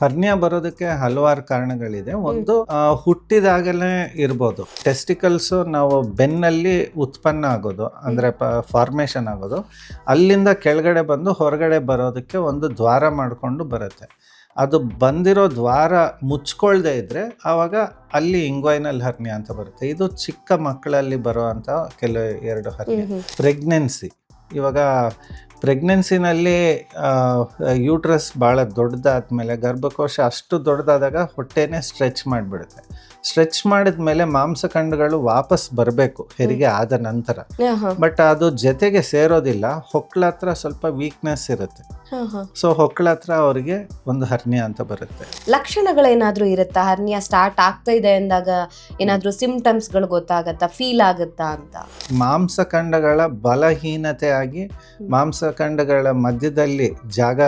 Hernia ಬರೋದಕ್ಕೆ ಹಲವಾರು ಕಾರಣಗಳಿದೆ. ಒಂದು ಹುಟ್ಟಿದಾಗಲೇ ಇರ್ಬೋದು. ಟೆಸ್ಟಿಕಲ್ಸ್ ನಾವು ಬೆನ್ನಲ್ಲಿ ಉತ್ಪನ್ನ ಆಗೋದು ಅಂದ್ರೆ ಫಾರ್ಮೇಶನ್ ಆಗೋದು. ಅಲ್ಲಿಂದ ಕೆಳಗಡೆ ಬಂದು ಹೊರಗಡೆ ಬರೋದಕ್ಕೆ ಒಂದು ದ್ವಾರ ಮಾಡಿಕೊಂಡು ಬರುತ್ತೆ. ಅದು ಬಂದಿರೋ ದ್ವಾರ ಮುಚ್ಕೊಳ್ದೇ ಇದ್ದರೆ ಆವಾಗ ಅಲ್ಲಿ ಇಂಗ್ವೈನಲ್ ಹರ್ನಿಯಾ ಅಂತ ಬರುತ್ತೆ. ಇದು ಚಿಕ್ಕ ಮಕ್ಕಳಲ್ಲಿ ಬರೋ ಅಂತ ಕೆಲವು ಎರಡು ಹರ್ನಿಯ. ಪ್ರೆಗ್ನೆನ್ಸಿ ಇವಾಗ ಪ್ರೆಗ್ನೆನ್ಸಿನಲ್ಲಿ ಯೂಟ್ರಸ್ ಭಾಳ ದೊಡ್ಡದಾದ ಮೇಲೆ ಗರ್ಭಕೋಶ ಅಷ್ಟು ದೊಡ್ಡದಾದಾಗ ಹೊಟ್ಟೆನೇ ಸ್ಟ್ರೆಚ್ ಮಾಡಿಬಿಡುತ್ತೆ. ಸ್ಟ್ರೆಚ್ ಮಾಡಿದ ಮೇಲೆ ಮಾಂಸಖಂಡಗಳು ವಾಪಸ್ ಬರಬೇಕು ಹೆರಿಗೆ ಆದ ನಂತರ. ಬಟ್ ಅದು ಜೊತೆಗೆ ಸೇರೋದಿಲ್ಲ ಹೊಕ್ಕಳ ಹತ್ರ ಸ್ವಲ್ಪ ವೀಕ್ನೆಸ್ ಇರುತ್ತೆ. ಸೊ ಹೊಕ್ಕಳ ಹತ್ರ ಅವರಿಗೆ ಒಂದು ಹರ್ನಿಯ ಅಂತ ಬರುತ್ತೆ. ಲಕ್ಷಣಗಳೇನಾದ್ರೂ ಇರುತ್ತಾ? ಹರ್ನಿಯಾ ಸ್ಟಾರ್ಟ್ ಆಗ್ತಾ ಇದೆ ಅಂದಾಗ ಏನಾದ್ರೂ ಸಿಂಪ್ಟಮ್ಸ್ಗಳು ಗೊತ್ತಾಗತ್ತಾ? ಫೀಲ್ ಆಗುತ್ತಾ ಅಂತ? ಮಾಂಸಖಂಡಗಳ ಬಲಹೀನತೆ ಆಗಿ ಮಾಂಸಖಂಡಗಳ ಮಧ್ಯದಲ್ಲಿ ಜಾಗ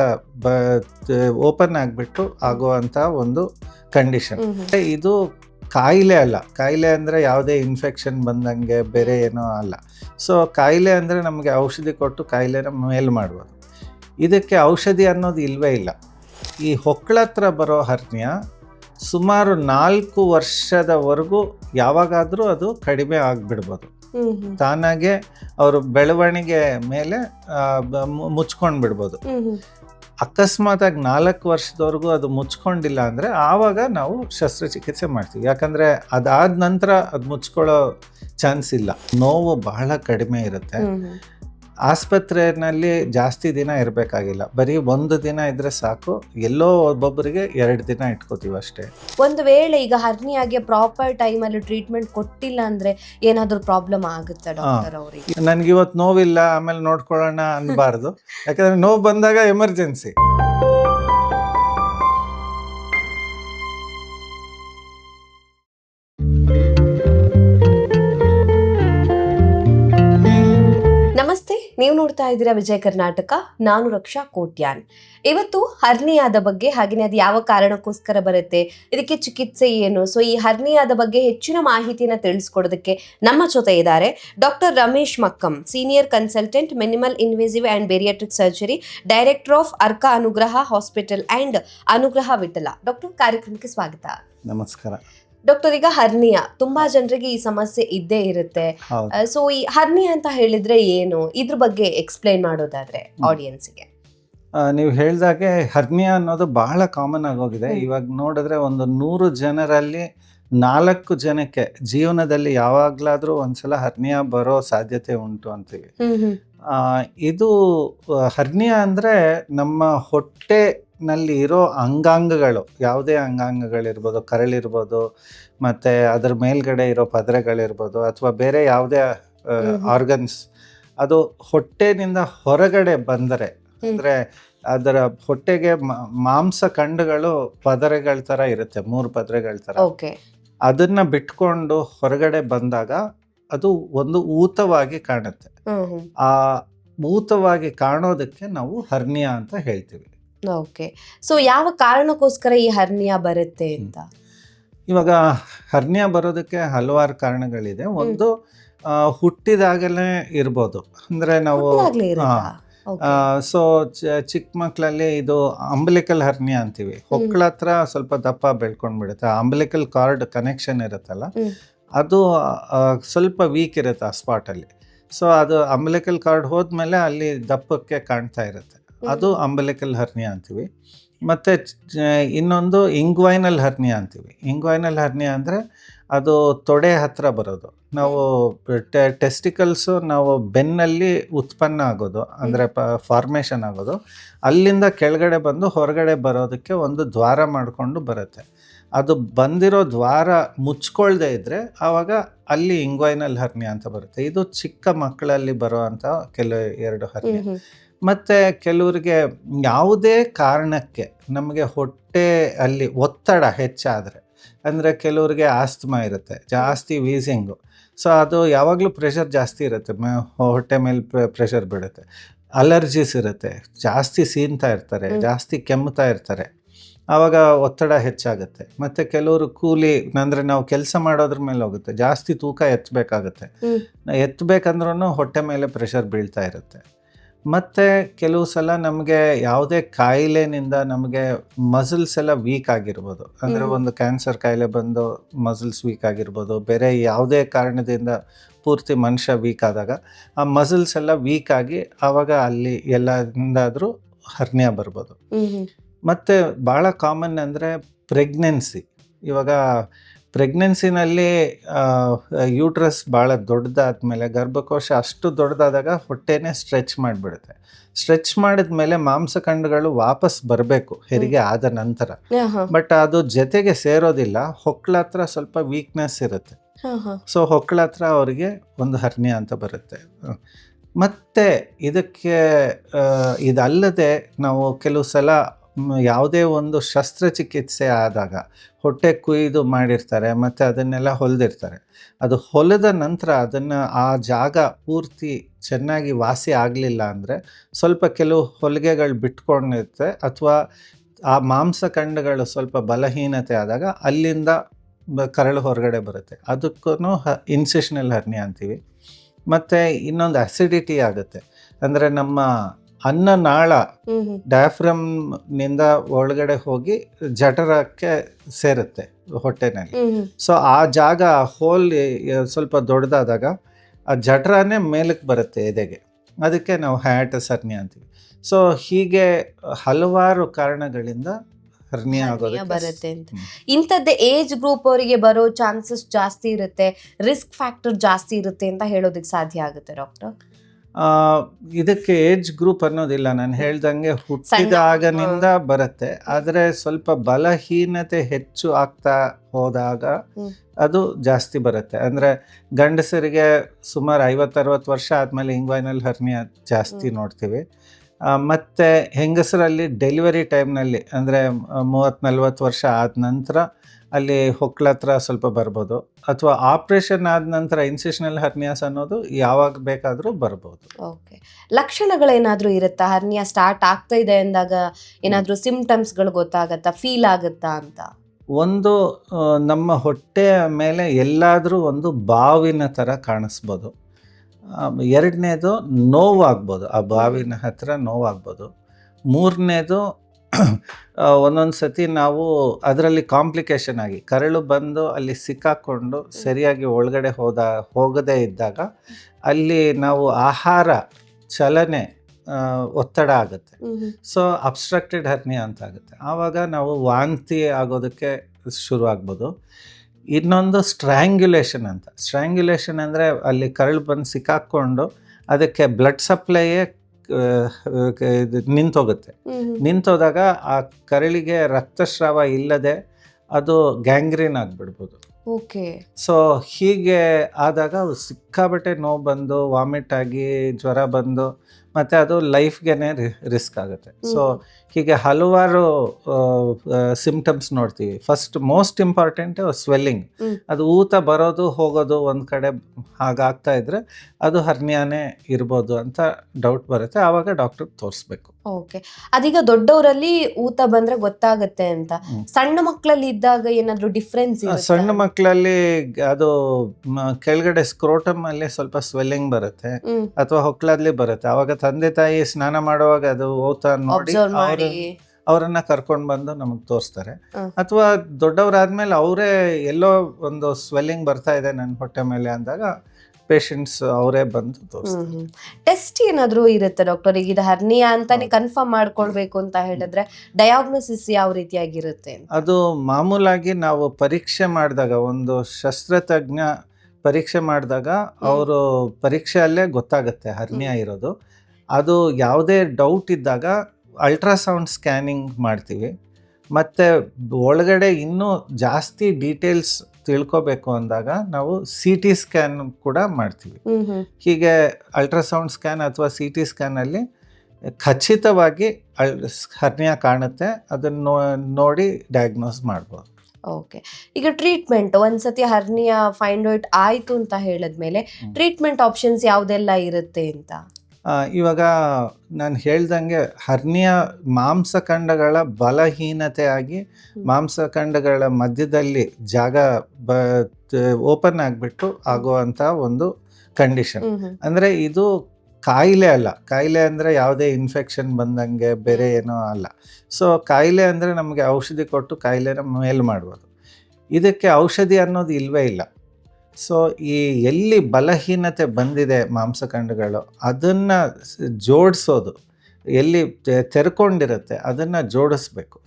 ಓಪನ್ ಆಗಿಬಿಟ್ಟು ಆಗುವಂತ ಒಂದು ಕಂಡೀಷನ್ ಇದು ಕಾಯಿಲೆ ಅಲ್ಲ. ಕಾಯಿಲೆ ಅಂದರೆ ಯಾವುದೇ ಇನ್ಫೆಕ್ಷನ್ ಬಂದಂಗೆ ಬೇರೆ ಏನೋ ಅಲ್ಲ. ಸೊ ಕಾಯಿಲೆ ಅಂದರೆ ನಮಗೆ ಔಷಧಿ ಕೊಟ್ಟು ಕಾಯಿಲೆನ ಮೇಲ್ ಮಾಡ್ಬೋದು. ಇದಕ್ಕೆ ಔಷಧಿ ಅನ್ನೋದು ಇಲ್ಲವೇ ಇಲ್ಲ. ಈ ಹೊಕ್ಕಳತ್ರ ಬರೋ ಹರ್ನಿಯ ಸುಮಾರು ನಾಲ್ಕು ವರ್ಷದವರೆಗೂ ಯಾವಾಗಾದರೂ ಅದು ಕಡಿಮೆ ಆಗಿಬಿಡ್ಬೋದು. ತಾನಾಗೆ ಅವರು ಬೆಳವಣಿಗೆ ಮೇಲೆ ಮುಚ್ಕೊಂಡು ಬಿಡ್ಬೋದು ಅಕಸ್ಮಾತಾಗಿ ನಾಲ್ಕು ವರ್ಷದವರೆಗೂ ಅದು ಮುಚ್ಕೊಂಡಿಲ್ಲ ಅಂದರೆ ಆವಾಗ ನಾವು ಶಸ್ತ್ರಚಿಕಿತ್ಸೆ ಮಾಡ್ತೀವಿ. ಯಾಕಂದರೆ ಅದಾದ ನಂತರ ಅದು ಮುಚ್ಕೊಳ್ಳೋ ಚಾನ್ಸ್ ಇಲ್ಲ. ನೋವು ಬಹಳ ಕಡಿಮೆ ಇರುತ್ತೆ. ಆಸ್ಪತ್ರೆಯಲ್ಲಿ ಜಾಸ್ತಿ ದಿನ ಇರಬೇಕಾಗಿಲ್ಲ. ಬರೀ ಒಂದು ದಿನ ಇದ್ರೆ ಸಾಕು. ಎಲ್ಲೋ ಒಬ್ಬೊಬ್ಬರಿಗೆ ಎರಡು ದಿನ ಇಟ್ಕೋತೀವಿ ಅಷ್ಟೇ. ಒಂದು ವೇಳೆ ಈಗ ಹರ್ನಿಯಾಗೆ ಪ್ರಾಪರ್ ಟೈಮಲ್ಲಿ ಟ್ರೀಟ್ಮೆಂಟ್ ಕೊಟ್ಟಿಲ್ಲ ಅಂದ್ರೆ ಏನಾದ್ರೂ ಪ್ರಾಬ್ಲಮ್ ಆಗುತ್ತೆ ಡಾಕ್ಟರ್ ಅವರಿಗೆ? ನನಗೆ ಇವತ್ತು ನೋವಿಲ್ಲ ಆಮೇಲೆ ನೋಡ್ಕೊಳ್ಳೋಣ ಅನ್ಬಾರ್ದು. ಯಾಕಂದ್ರೆ ನೋವು ಬಂದಾಗ ಎಮರ್ಜೆನ್ಸಿ ನೋಡ್ತಾ ಇದ್ದೀರಾ ವಿಜಯ ಕರ್ನಾಟಕ? ನಾನು ರಕ್ಷಾ ಕೋಟ್ಯಾನ್. ಇವತ್ತು ಹರ್ನಿಯಾದ ಬಗ್ಗೆ ಹಾಗೆಯೇ ಅದು ಯಾವ ಕಾರಣಕ್ಕೋಸ್ಕರ ಬರುತ್ತೆ, ಇದಕ್ಕೆ ಚಿಕಿತ್ಸೆ ಏನು? ಸೊ ಈ ಹರ್ನಿಯಾದ ಬಗ್ಗೆ ಹೆಚ್ಚಿನ ಮಾಹಿತಿನ ತಿಳಿಸ್ಕೊಡೋದಕ್ಕೆ ನಮ್ಮ ಜೊತೆ ಇದ್ದಾರೆ doctor Ramesh Makkam, senior consultant, minimal invasive and bariatric surgery, director of Arka Anugraha hospital and ಅನುಗ್ರಹ ವಿಠಲ. ಡಾಕ್ಟರ್ ಕಾರ್ಯಕ್ರಮಕ್ಕೆ ಸ್ವಾಗತ. ನಮಸ್ಕಾರ. ಡಾಕ್ಟರ್ ಈಗ ಹರ್ನಿಯಾ ತುಂಬಾ ಜನರಿಗೆ ಈ ಸಮಸ್ಯೆ ಇದ್ದೇ ಇರುತ್ತೆ. ಸೊ ಈ ಹರ್ನಿಯಾ ಅಂತ ಹೇಳಿದ್ರೆ ಏನು? ಇದ್ರ ಬಗ್ಗೆ ಎಕ್ಸ್ಪ್ಲೈನ್ ಮಾಡೋದಾದ್ರೆ ಆಡಿಯನ್ಸ್ಗೆ ನೀವು ಹೇಳ್ದಾಗೆ ಹರ್ನಿಯಾ ಅನ್ನೋದು ಬಹಳ ಕಾಮನ್ ಆಗೋಗಿದೆ. ಇವಾಗ ನೋಡಿದ್ರೆ ಒಂದು ನೂರು ಜನರಲ್ಲಿ ನಾಲ್ಕು ಜನಕ್ಕೆ ಜೀವನದಲ್ಲಿ ಯಾವಾಗ್ಲಾದ್ರೂ ಒಂದ್ಸಲ ಹರ್ನಿಯಾ ಬರೋ ಸಾಧ್ಯತೆ ಉಂಟು ಅಂತೀವಿ. ಇದು ಹರ್ನಿಯ ಅಂದರೆ ನಮ್ಮ ಹೊಟ್ಟೆನಲ್ಲಿ ಇರೋ ಅಂಗಾಂಗಗಳು ಯಾವುದೇ ಅಂಗಾಂಗಗಳಿರ್ಬೋದು ಕರಳಿರ್ಬೋದು ಮತ್ತು ಅದ್ರ ಮೇಲ್ಗಡೆ ಇರೋ ಪದರೆಗಳಿರ್ಬೋದು ಅಥವಾ ಬೇರೆ ಯಾವುದೇ ಆರ್ಗನ್ಸ್ ಅದು ಹೊಟ್ಟೆನಿಂದ ಹೊರಗಡೆ ಬಂದರೆ. ಅಂದರೆ ಅದರ ಹೊಟ್ಟೆಗೆ ಮಾಂಸ ಕಂಡುಗಳು ಪದರೆಗಳ ಥರ ಇರುತ್ತೆ ಮೂರು ಪದರೆಗಳ ಥರ. ಓಕೆ. ಅದನ್ನ ಬಿಟ್ಕೊಂಡು ಹೊರಗಡೆ ಬಂದಾಗ ಅದು ಒಂದು ಊತವಾಗಿ ಕಾಣುತ್ತೆ. ಆ ಊತವಾಗಿ ಕಾಣೋದಕ್ಕೆ ನಾವು ಹರ್ನಿಯಾ ಅಂತ ಹೇಳ್ತೀವಿ. ಓಕೆ. ಸೊ ಯಾವ ಕಾರಣಕ್ಕೋಸ್ಕರ ಈ ಹರ್ನಿಯಾ ಬರುತ್ತೆ ಅಂತ? ಇವಾಗ ಹರ್ನಿಯಾ ಬರೋದಕ್ಕೆ ಹಲವಾರು ಕಾರಣಗಳಿದೆ. ಒಂದು ಹುಟ್ಟಿದಾಗಲೇ ಇರ್ಬೋದು. ಅಂದ್ರೆ ನಾವು? ಸೊ ಚಿಕ್ಕ ಮಕ್ಕಳಲ್ಲಿ ಇದು ಅಂಬಲಿಕಲ್ ಹರ್ನಿಯಾ ಅಂತೀವಿ. ಹೊಕ್ಕಳ ಹತ್ರ ಸ್ವಲ್ಪ ದಪ್ಪ ಬೆಳ್ಕೊಂಡ್ಬಿಡುತ್ತೆ. ಅಂಬಲಿಕಲ್ ಕಾರ್ಡ್ ಕನೆಕ್ಷನ್ ಇರುತ್ತಲ್ಲ? ಅದು ಸ್ವಲ್ಪ ವೀಕ್ ಇರುತ್ತೆ ಆ ಸ್ಪಾಟಲ್ಲಿ ಸೊ ಅದು ಅಂಬಲಿಕಲ್ ಕಾರ್ಡ್ ಹೋದ್ಮೇಲೆ ಅಲ್ಲಿ ದಪ್ಪಕ್ಕೆ ಕಾಣ್ತಾ ಇರುತ್ತೆ. ಅದು ಅಂಬಲಿಕಲ್ ಹರ್ನಿಯಾ ಅಂತೀವಿ. ಮತ್ತು ಇನ್ನೊಂದು ಇಂಗ್ವೈನಲ್ ಹರ್ನಿಯಾ ಅಂತೀವಿ. ಇಂಗ್ವೈನಲ್ ಹರ್ನಿಯಾ ಅಂದರೆ ಅದು ತೊಡೆ ಹತ್ತಿರ ಬರೋದು. ನಾವು ಟೆಸ್ಟಿಕಲ್ಸು ನಾವು ಬೆನ್ನಲ್ಲಿ ಉತ್ಪನ್ನ ಆಗೋದು ಅಂದರೆ ಪ ಫಾರ್ಮೇಷನ್ ಆಗೋದು. ಅಲ್ಲಿಂದ ಕೆಳಗಡೆ ಬಂದು ಹೊರಗಡೆ ಬರೋದಕ್ಕೆ ಒಂದು ದ್ವಾರ ಮಾಡಿಕೊಂಡು ಬರುತ್ತೆ. ಅದು ಬಂದಿರೋ ದ್ವಾರ ಮುಚ್ಕೊಳ್ದೇ ಇದ್ದರೆ ಆವಾಗ ಅಲ್ಲಿ ಇಂಗ್ವೈನಲ್ ಹರ್ನಿಯಾ ಅಂತ ಬರುತ್ತೆ. ಇದು ಚಿಕ್ಕ ಮಕ್ಕಳಲ್ಲಿ ಬರೋ ಅಂಥ ಕೆಲವು ಎರಡು ಹರ್ನಿಯಾ. ಮತ್ತು ಕೆಲವರಿಗೆ ಯಾವುದೇ ಕಾರಣಕ್ಕೆ ನಮಗೆ ಹೊಟ್ಟೆ ಅಲ್ಲಿ ಒತ್ತಡ ಹೆಚ್ಚಾದರೆ ಅಂದರೆ ಕೆಲವರಿಗೆ ಆಸ್ತಮಾ ಇರುತ್ತೆ ಜಾಸ್ತಿ ವೀಸಿಂಗು ಸೊ ಅದು ಯಾವಾಗಲೂ ಪ್ರೆಷರ್ ಜಾಸ್ತಿ ಇರುತ್ತೆ ಮ- ಹೊಟ್ಟೆ ಮೇಲೆ ಪ್ರೆಷರ್ ಬೀಳುತ್ತೆ. ಅಲರ್ಜೀಸ್ ಇರುತ್ತೆ ಜಾಸ್ತಿ ಸೀನ್ತಾ ಇರ್ತಾರೆ ಜಾಸ್ತಿ ಕೆಮ್ಮುತ್ತಾ ಇರ್ತಾರೆ. ಆವಾಗ ಒತ್ತಡ ಹೆಚ್ಚಾಗುತ್ತೆ. ಮತ್ತು ಕೆಲವರು ಕೂಲಿ ಅಂದರೆ ನಾವು ಕೆಲಸ ಮಾಡೋದ್ರ ಮೇಲೆ ಹೋಗುತ್ತೆ ಜಾಸ್ತಿ ತೂಕ ಎತ್ತಬೇಕಾಗುತ್ತೆ. ಎತ್ತಬೇಕಂದ್ರೂ ಹೊಟ್ಟೆ ಮೇಲೆ ಪ್ರೆಷರ್ ಬೀಳ್ತಾ ಇರುತ್ತೆ. ಮತ್ತು ಕೆಲವು ಸಲ ನಮಗೆ ಯಾವುದೇ ಕಾಯಿಲೆನಿಂದ ನಮಗೆ ಮಸಲ್ಸ್ ಎಲ್ಲ ವೀಕ್ ಆಗಿರ್ಬೋದು. ಅಂದರೆ ಒಂದು ಕ್ಯಾನ್ಸರ್ ಕಾಯಿಲೆ ಬಂದು ಮಸಲ್ಸ್ ವೀಕ್ ಆಗಿರ್ಬೋದು ಬೇರೆ ಯಾವುದೇ ಕಾರಣದಿಂದ ಪೂರ್ತಿ ಮನುಷ್ಯ ವೀಕ್ ಆದಾಗ ಆ ಮಸಲ್ಸ್ ಎಲ್ಲ ವೀಕ್ ಆಗಿ ಆವಾಗ ಅಲ್ಲಿ ಎಲ್ಲದಿಂದಾದರೂ ಹರ್ನಿಯಾ ಬರ್ಬೋದು. ಮತ್ತು ಭಾಳ ಕಾಮನ್ ಅಂದರೆ ಪ್ರೆಗ್ನೆನ್ಸಿ ಇವಾಗ ಪ್ರೆಗ್ನೆನ್ಸಿನಲ್ಲಿ ಯೂಟ್ರಸ್ ಭಾಳ ದೊಡ್ಡದಾದ್ಮೇಲೆ ಗರ್ಭಕೋಶ ಅಷ್ಟು ದೊಡ್ಡದಾದಾಗ ಹೊಟ್ಟೆನೇ ಸ್ಟ್ರೆಚ್ ಮಾಡಿಬಿಡುತ್ತೆ. ಸ್ಟ್ರೆಚ್ ಮಾಡಿದ್ಮೇಲೆ ಮಾಂಸಖಂಡಗಳು ವಾಪಸ್ ಬರಬೇಕು ಹೆರಿಗೆ ಆದ ನಂತರ. ಬಟ್ ಅದು ಜೊತೆಗೆ ಸೇರೋದಿಲ್ಲ ಹೊಕ್ಕಳ ಹತ್ರ ಸ್ವಲ್ಪ ವೀಕ್ನೆಸ್ ಇರುತ್ತೆ. ಸೊ ಹೊಕ್ಕಳ ಹತ್ರ ಅವರಿಗೆ ಒಂದು ಹರ್ನಿಯ ಅಂತ ಬರುತ್ತೆ. ಮತ್ತೆ ಇದಕ್ಕೆ ಇದಲ್ಲದೆ ನಾವು ಕೆಲವು ಸಲ ಯಾವುದೇ ಒಂದು ಶಸ್ತ್ರಚಿಕಿತ್ಸೆ ಆದಾಗ ಹೊಟ್ಟೆ ಕುಯ್ದು ಮಾಡಿರ್ತಾರೆ, ಮತ್ತು ಅದನ್ನೆಲ್ಲ ಹೊಲಿದಿರ್ತಾರೆ. ಅದು ಹೊಲದ ನಂತರ ಅದನ್ನು ಆ ಜಾಗ ಪೂರ್ತಿ ಚೆನ್ನಾಗಿ ವಾಸಿ ಆಗಲಿಲ್ಲ ಅಂದರೆ ಸ್ವಲ್ಪ ಕೆಲವು ಹೊಲಿಗೆಗಳು ಬಿಟ್ಕೊಂಡಿರುತ್ತೆ ಅಥವಾ ಆ ಮಾಂಸಖಂಡಗಳು ಸ್ವಲ್ಪ ಬಲಹೀನತೆ ಆದಾಗ ಅಲ್ಲಿಂದ ಕರಳು ಹೊರಗಡೆ ಬರುತ್ತೆ. ಅದಕ್ಕೂ ಹ ಇನ್ಸೆಷನಲ್ ಹರ್ನಿ ಅಂತೀವಿ. ಮತ್ತು ಇನ್ನೊಂದು ಆಸಿಡಿಟಿ ಆಗುತ್ತೆ. ಅಂದರೆ ನಮ್ಮ ಅನ್ನನಾಳ ನಾಳ ಡಯಾಫ್ರಮ್ನಿಂದ ಒಳಗಡೆ ಹೋಗಿ ಜಠರಕ್ಕೆ ಸೇರುತ್ತೆ ಹೊಟ್ಟೆನಲ್ಲಿ. ಸೊ ಆ ಜಾಗ ಹೋಲ್ ಸ್ವಲ್ಪ ದೊಡ್ಡದಾದಾಗ ಆ ಜಠರನೇ ಮೇಲಕ್ಕೆ ಬರುತ್ತೆ ಎದೆಗೆ. ಅದಕ್ಕೆ ನಾವು ಹ್ಯಾಟ್ ಸರ್ನಿ ಅಂತೀವಿ. ಸೊ ಹೀಗೆ ಹಲವಾರು ಕಾರಣಗಳಿಂದ ಬರುತ್ತೆ ಅಂತ. ಇಂಥದ್ದೇ ಏಜ್ ಗ್ರೂಪ್ ಅವರಿಗೆ ಬರೋ ಚಾನ್ಸಸ್ ಜಾಸ್ತಿ ಇರುತ್ತೆ ರಿಸ್ಕ್ ಫ್ಯಾಕ್ಟರ್ ಜಾಸ್ತಿ ಇರುತ್ತೆ ಅಂತ ಹೇಳೋದಕ್ಕೆ ಸಾಧ್ಯ ಆಗುತ್ತೆ ಡಾಕ್ಟರ್ ಇದಕ್ಕೆ ಏಜ್ ಗ್ರೂಪ್ ಅನ್ನೋದಿಲ್ಲ. ನಾನು ಹೇಳ್ದಂಗೆ ಹುಟ್ಟಿದಾಗನಿಂದ ಬರುತ್ತೆ. ಆದರೆ ಸ್ವಲ್ಪ ಬಲಹೀನತೆ ಹೆಚ್ಚು ಆಗ್ತಾ ಹೋದಾಗ ಅದು ಜಾಸ್ತಿ ಬರುತ್ತೆ. ಅಂದರೆ ಗಂಡಸರಿಗೆ ಸುಮಾರು ಐವತ್ತರವತ್ತು ವರ್ಷ ಆದಮೇಲೆ ಇಂಗ್ವೈನಲ್ ಹರ್ನಿಯಾ ಜಾಸ್ತಿ ನೋಡ್ತೀವಿ. ಮತ್ತು ಮತ್ತೆ ಹೆಂಗಸರಲ್ಲಿ ಡೆಲಿವರಿ ಟೈಮ್ನಲ್ಲಿ ಅಂದರೆ ಮೂವತ್ತು ನಲ್ವತ್ತು ವರ್ಷ ಆದ ನಂತರ ಅಲ್ಲಿ ಹೊಕ್ಕಳ ಹತ್ರ ಸ್ವಲ್ಪ ಬರ್ಬೋದು. ಅಥವಾ ಆಪ್ರೇಷನ್ ಆದ ನಂತರ ಇನ್ಸೆಷನಲ್ ಹರ್ನಿಯಾಸ್ ಅನ್ನೋದು ಯಾವಾಗ ಬೇಕಾದರೂ ಬರ್ಬೋದು. ಓಕೆ ಲಕ್ಷಣಗಳೇನಾದರೂ ಇರುತ್ತಾ? ಹರ್ನಿಯಾ ಸ್ಟಾರ್ಟ್ ಆಗ್ತಾ ಇದೆ ಅಂದಾಗ ಏನಾದರೂ ಸಿಂಪ್ಟಮ್ಸ್ಗಳು ಗೊತ್ತಾಗತ್ತಾ? ಫೀಲ್ ಆಗುತ್ತಾ ಅಂತ? ಒಂದು ನಮ್ಮ ಹೊಟ್ಟೆಯ ಮೇಲೆ ಎಲ್ಲಾದರೂ ಒಂದು ಬಾವಿನ ಥರ ಕಾಣಿಸ್ಬೋದು. ಎರಡನೇದು ನೋವಾಗ್ಬೋದು. ಆ ಬಾವಿನ ಹತ್ತಿರ ನೋವಾಗ್ಬೋದು. ಮೂರನೇದು ಒಂದೊಂದು ಸತಿ ನಾವು ಅದರಲ್ಲಿ ಕಾಂಪ್ಲಿಕೇಶನ್ ಆಗಿ ಕರಳು ಬಂದು ಅಲ್ಲಿ ಸಿಕ್ಕಾಕ್ಕೊಂಡು ಸರಿಯಾಗಿ ಒಳಗಡೆ ಹೋದ ಹೋಗದೇ ಇದ್ದಾಗ ಅಲ್ಲಿ ನಾವು ಆಹಾರ ಚಲನೆ ಒತ್ತಡ ಆಗುತ್ತೆ. ಸೊ ಅಬ್ಸ್ಟ್ರಕ್ಟೆಡ್ ಹರ್ನಿಯಾ ಅಂತ ಆಗುತ್ತೆ. ಆವಾಗ ನಾವು ವಾಂತಿ ಆಗೋದಕ್ಕೆ ಶುರು ಆಗ್ಬೋದು ಇನ್ನೊಂದು ಸ್ಟ್ರ್ಯಾಂಗ್ಯುಲೇಷನ್ ಅಂತ. ಸ್ಟ್ರ್ಯಾಂಗ್ಯುಲೇಷನ್ ಅಂದರೆ ಅಲ್ಲಿ ಕರಳು ಬಂದು ಸಿಕ್ಕಾಕ್ಕೊಂಡು ಅದಕ್ಕೆ ಬ್ಲಡ್ ಸಪ್ಲೈಯೇ ನಿಂತೋಗುತ್ತೆ. ನಿಂತೋದಾಗ ಆ ಕರಳಿಗೆ ರಕ್ತಸ್ರಾವ ಇಲ್ಲದೆ ಅದು ಗ್ಯಾಂಗ್ರೀನ್ ಆಗಿಬಿಡ್ಬೋದು. ಓಕೆ. ಸೊ ಹೀಗೆ ಆದಾಗ ಸಿಕ್ಕಾಬಟ್ಟೆ ನೋವು ಬಂದು ವಾಮಿಟ್ ಆಗಿ ಜ್ವರ ಬಂದು ಮತ್ತು ಅದು ಲೈಫ್ಗೆನೆ ರಿಸ್ಕ್ ಆಗುತ್ತೆ. ಸೊ ಹೀಗೆ ಹಲವಾರು ಸಿಂಪ್ಟಮ್ಸ್ ನೋಡ್ತೀವಿ. ಫಸ್ಟ್ ಮೋಸ್ಟ್ ಇಂಪಾರ್ಟೆಂಟ್ ಸ್ವೆಲ್ಲಿಂಗ್ ಅದು ಊತ ಬರೋದು ಹೋಗೋದು ಒಂದು ಕಡೆ ಹಾಗಾಗ್ತಾ ಇದ್ರೆ ಅದು ಹರ್ನಿಯಾನೇ ಇರ್ಬೋದು ಅಂತ ಡೌಟ್ ಬರುತ್ತೆ. ಆವಾಗ ಡಾಕ್ಟರ್ ತೋರಿಸ್ಬೇಕು. ಓಕೆ ಅದೀಗ ದೊಡ್ಡವರಲ್ಲಿ ಊತ ಬಂದ್ರೆ ಗೊತ್ತಾಗುತ್ತೆ ಅಂತ. ಸಣ್ಣ ಮಕ್ಕಳಲ್ಲಿ ಇದ್ದಾಗ ಏನಾದರೂ ಡಿಫ್ರೆನ್ಸ್ ಸಣ್ಣ ಮಕ್ಕಳಲ್ಲಿ ಅದು ಕೆಳಗಡೆ ಸ್ಕ್ರೋಟಮ್ ಅಲ್ಲಿ ಸ್ವಲ್ಪ ಸ್ವೆಲ್ಲಿಂಗ್ ಬರುತ್ತೆ. ಅಥವಾ ಹೊಕ್ಕಳಲ್ಲಿ ಬರುತ್ತೆ. ಅವಾಗ ತಂದೆ ತಾಯಿ ಸ್ನಾನ ಮಾಡುವಾಗ ಅದು ಓತ ನೋಡಿ ಮಾಡಿ. ಅವರನ್ನ ಕರ್ಕೊಂಡು ಬಂದು ನಮಗೆ ತೋರಿಸ್ತಾರೆ. ಹ್ಮ್. ಅಥವಾ ದೊಡ್ಡವರಾದ್ಮೇಲೆ ಅವರೇ ಎಲ್ಲೋ ಒಂದು ಸ್ವೆಲ್ಲಿಂಗ್ ಬರ್ತಾ ಇದೆ ನನ್ನ ಹೊಟ್ಟೆ ಮೇಲೆ ಅಂದಾಗ ಪೇಷಂಟ್ಸ್ ಅವರೇ ಬಂದು ತೋರಿಸ್ತಾರೆ. ಟೆಸ್ಟ್ ಏನಾದ್ರೂ ಇರುತ್ತೆ ಡಾಕ್ಟರ್ ಈಗ ಇದು ಹರ್ನಿಯಾ ಅಂತಾನೆ ಕನ್ಫರ್ಮ್ ಮಾಡ್ಕೊಳ್ಬೇಕು ಅಂತ ಹೇಳಿದ್ರೆ ಡಯಾಗ್ನೋಸಿಸ್ ಯಾವ ರೀತಿಯಾಗಿರುತ್ತೆ ಅಂತ? ಅದು ಮಾಮೂಲಾಗಿ ನಾವು ಪರೀಕ್ಷೆ ಮಾಡಿದಾಗ ಒಂದು ಶಸ್ತ್ರತಜ್ಞ ಪರೀಕ್ಷೆ ಮಾಡಿದಾಗ ಅವರು ಪರೀಕ್ಷೆಯಲ್ಲೇ ಗೊತ್ತಾಗುತ್ತೆ ಹರ್ನಿಯಾ ಇರೋದು. ಅದು ಯಾವುದೇ ಡೌಟ್ ಇದ್ದಾಗ ಅಲ್ಟ್ರಾಸೌಂಡ್ ಸ್ಕ್ಯಾನಿಂಗ್ ಮಾಡ್ತೀವಿ. ಮತ್ತು ಒಳಗಡೆ ಇನ್ನೂ ಜಾಸ್ತಿ ಡೀಟೇಲ್ಸ್ ತಿಳ್ಕೊಬೇಕು ಅಂದಾಗ ನಾವು ಸಿ ಟಿ ಸ್ಕ್ಯಾನ್ ಕೂಡ ಮಾಡ್ತೀವಿ. ಹೀಗೆ ಅಲ್ಟ್ರಾಸೌಂಡ್ ಸ್ಕ್ಯಾನ್ ಅಥವಾ ಸಿ ಟಿ ಸ್ಕ್ಯಾನಲ್ಲಿ ಖಚಿತವಾಗಿ ಅಲ್ ಹರ್ನಿಯಾ ಕಾಣುತ್ತೆ ಅದನ್ನು ನೋಡಿ ಡಯಾಗ್ನೋಸ್ ಮಾಡ್ಬೋದು. ಓಕೆ ಈಗ ಟ್ರೀಟ್ಮೆಂಟ್ ಒಂದ್ಸತಿ ಹರ್ನಿಯಾ ಫೈಂಡ್ ಔಟ್ ಆಯಿತು ಅಂತ ಹೇಳಿದ್ಮೇಲೆ. ಟ್ರೀಟ್ಮೆಂಟ್ ಆಪ್ಷನ್ಸ್ ಯಾವುದೆಲ್ಲ ಇರುತ್ತೆ ಅಂತ? ಇವಾಗ ನಾನು ಹೇಳ್ದಂಗೆ ಹರ್ನಿಯ ಮಾಂಸಖಂಡಗಳ ಬಲಹೀನತೆ ಆಗಿ ಮಾಂಸಖಂಡಗಳ ಮಧ್ಯದಲ್ಲಿ ಜಾಗ ಬ ಓಪನ್ ಆಗಿಬಿಟ್ಟು ಆಗುವಂಥ ಒಂದು ಕಂಡೀಷನ್ ಅಂದರೆ ಇದು ಕಾಯಿಲೆ ಅಲ್ಲ. ಕಾಯಿಲೆ ಅಂದರೆ ಯಾವುದೇ ಇನ್ಫೆಕ್ಷನ್ ಬಂದಂಗೆ ಬೇರೆ ಏನೋ ಅಲ್ಲ. ಸೊ ಕಾಯಿಲೆ ಅಂದರೆ ನಮಗೆ ಔಷಧಿ ಕೊಟ್ಟು ಕಾಯಿಲೆನ ಮೇಲ್ ಮಾಡ್ಬೋದು ಇದಕ್ಕೆ ಔಷಧಿ ಅನ್ನೋದು ಇಲ್ಲವೇ ಇಲ್ಲ. ಸೊ ಈ ಎಲ್ಲಿ ಬಲಹೀನತೆ ಬಂದಿದೆ ಮಾಂಸಖಂಡಗಳು ಅದನ್ನು ಜೋಡಿಸೋದು ಎಲ್ಲಿ ತೆರ್ಕೊಂಡಿರುತ್ತೆ ಅದನ್ನು ಜೋಡಿಸ್ಬೇಕು.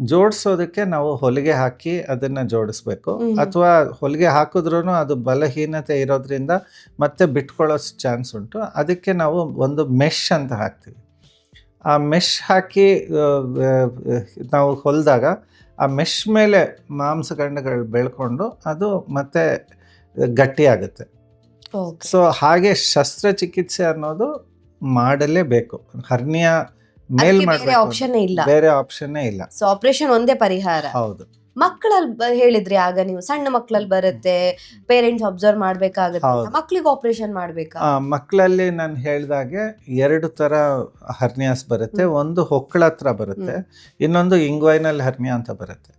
ಜೋಡಿಸೋದಕ್ಕೆ ನಾವು ಹೊಲಿಗೆ ಹಾಕಿ ಅದನ್ನು ಜೋಡಿಸ್ಬೇಕು. ಅಥವಾ ಹೊಲಿಗೆ ಹಾಕಿದ್ರೂ ಅದು ಬಲಹೀನತೆ ಇರೋದ್ರಿಂದ ಮತ್ತೆ ಬಿಟ್ಕೊಳ್ಳೋ ಚಾನ್ಸ್ ಉಂಟು. ಅದಕ್ಕೆ ನಾವು ಒಂದು ಮೆಶ್ ಅಂತ ಹಾಕ್ತೀವಿ. ಆ ಮೆಶ್ ಹಾಕಿ ನಾವು ಹೊಲಿದಾಗ ಆ ಮೆಶ್ ಮೇಲೆ ಮಾಂಸಖಂಡಗಳು ಬೆಳ್ಕೊಂಡು ಅದು ಮತ್ತೆ ಗಟ್ಟಿಯಾಗುತ್ತೆ. ಓಕೆ ಸೊ ಹಾಗೆ ಶಸ್ತ್ರಚಿಕಿತ್ಸೆ ಅನ್ನೋದು ಮಾಡಲೇಬೇಕು. ಹರ್ನಿಯ ಮೇಲ್ ಆಪ್ಷನ್ ಇಲ್ಲ. ಬೇರೆ ಆಪ್ಷನ್ನೇ ಇಲ್ಲ. ಸೊ ಆಪರೇಷನ್ ಒಂದೇ ಪರಿಹಾರ. ಹೌದು. ಮಕ್ಕಳಲ್ಲಿ ಹೇಳಿದ್ರಿ ಆಗ ನೀವು ಸಣ್ಣ ಮಕ್ಕಳಲ್ಲಿ ಬರುತ್ತೆ ಪೇರೆಂಟ್ಸ್ ಅಬ್ಸರ್ವ್ ಮಾಡ್ಬೇಕಾಗುತ್ತೆ ಮಕ್ಕಳಿಗೆ ಆಪರೇಷನ್ ಮಾಡ್ಬೇಕಾ? ಮಕ್ಕಳಲ್ಲಿ ನಾನು ಹೇಳಿದಾಗೆ ಎರಡು ತರ ಹರ್ನಿಯಾಸ್ ಬರುತ್ತೆ. ಒಂದು ಹೊಕ್ಕಳ ಹತ್ರ ಬರುತ್ತೆ. ಇನ್ನೊಂದು ಇಂಗ್ವೈನಲ್ ಹರ್ನಿಯಾ ಅಂತ ಬರುತ್ತೆ.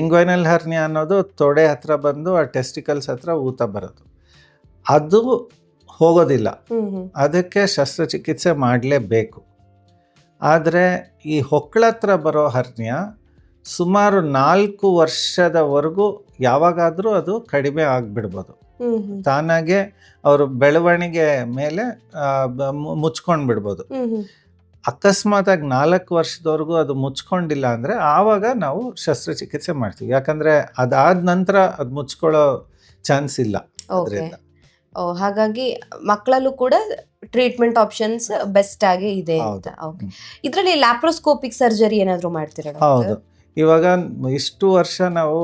ಇಂಗ್ವೈನಲ್ ಹರ್ನಿಯಾ ಅನ್ನೋದು ತೊಡೆ ಹತ್ರ ಬಂದು ಆ ಟೆಸ್ಟಿಕಲ್ಸ್ ಹತ್ರ ಊತ ಬರೋದು. ಅದು ಹೋಗೋದಿಲ್ಲ. ಅದಕ್ಕೆ ಶಸ್ತ್ರಚಿಕಿತ್ಸೆ ಮಾಡಲೇಬೇಕು. ಆದರೆ ಈ ಹೊಕ್ಕಳ ಹತ್ರ ಬರೋ ಹರ್ನಿಯ ಸುಮಾರು ನಾಲ್ಕು ವರ್ಷದವರೆಗೂ ಯಾವಾಗಾದರೂ ಅದು ಕಡಿಮೆ ಆಗಿಬಿಡ್ಬೋದು. ತಾನಾಗೆ ಅವರು ಬೆಳವಣಿಗೆ ಮೇಲೆ ಮುಚ್ಕೊಂಡು ಬಿಡ್ಬೋದು ಅಕಸ್ಮಾತಾಗಿ ನಾಲ್ಕು ವರ್ಷದವರೆಗೂ ಅದು ಮುಚ್ಕೊಂಡಿಲ್ಲ ಅಂದರೆ ಆವಾಗ ನಾವು ಶಸ್ತ್ರಚಿಕಿತ್ಸೆ ಮಾಡ್ತೀವಿ. ಯಾಕಂದರೆ ಅದಾದ ನಂತರ ಅದು ಮುಚ್ಕೊಳ್ಳೋ ಚಾನ್ಸ್ ಇಲ್ಲ ಅದರಿಂದ. ಓ ಹಾಗಾಗಿ ಮಕ್ಕಳಲ್ಲೂ ಕೂಡ ಟ್ರೀಟ್ಮೆಂಟ್ ಆಪ್ಷನ್ಸ್ ಬೆಸ್ಟ್ ಆಗಿ ಇದೆ ಅಂತ. ಓಕೆ. ಇದರಲ್ಲಿ ಲ್ಯಾಪ್ರೋಸ್ಕೋಪಿಕ್ ಸರ್ಜರಿ ಏನಾದರೂ ಮಾಡ್ತೀರಾ ಹೌದು. ಇವಾಗ ಇಷ್ಟು ವರ್ಷ ನಾವು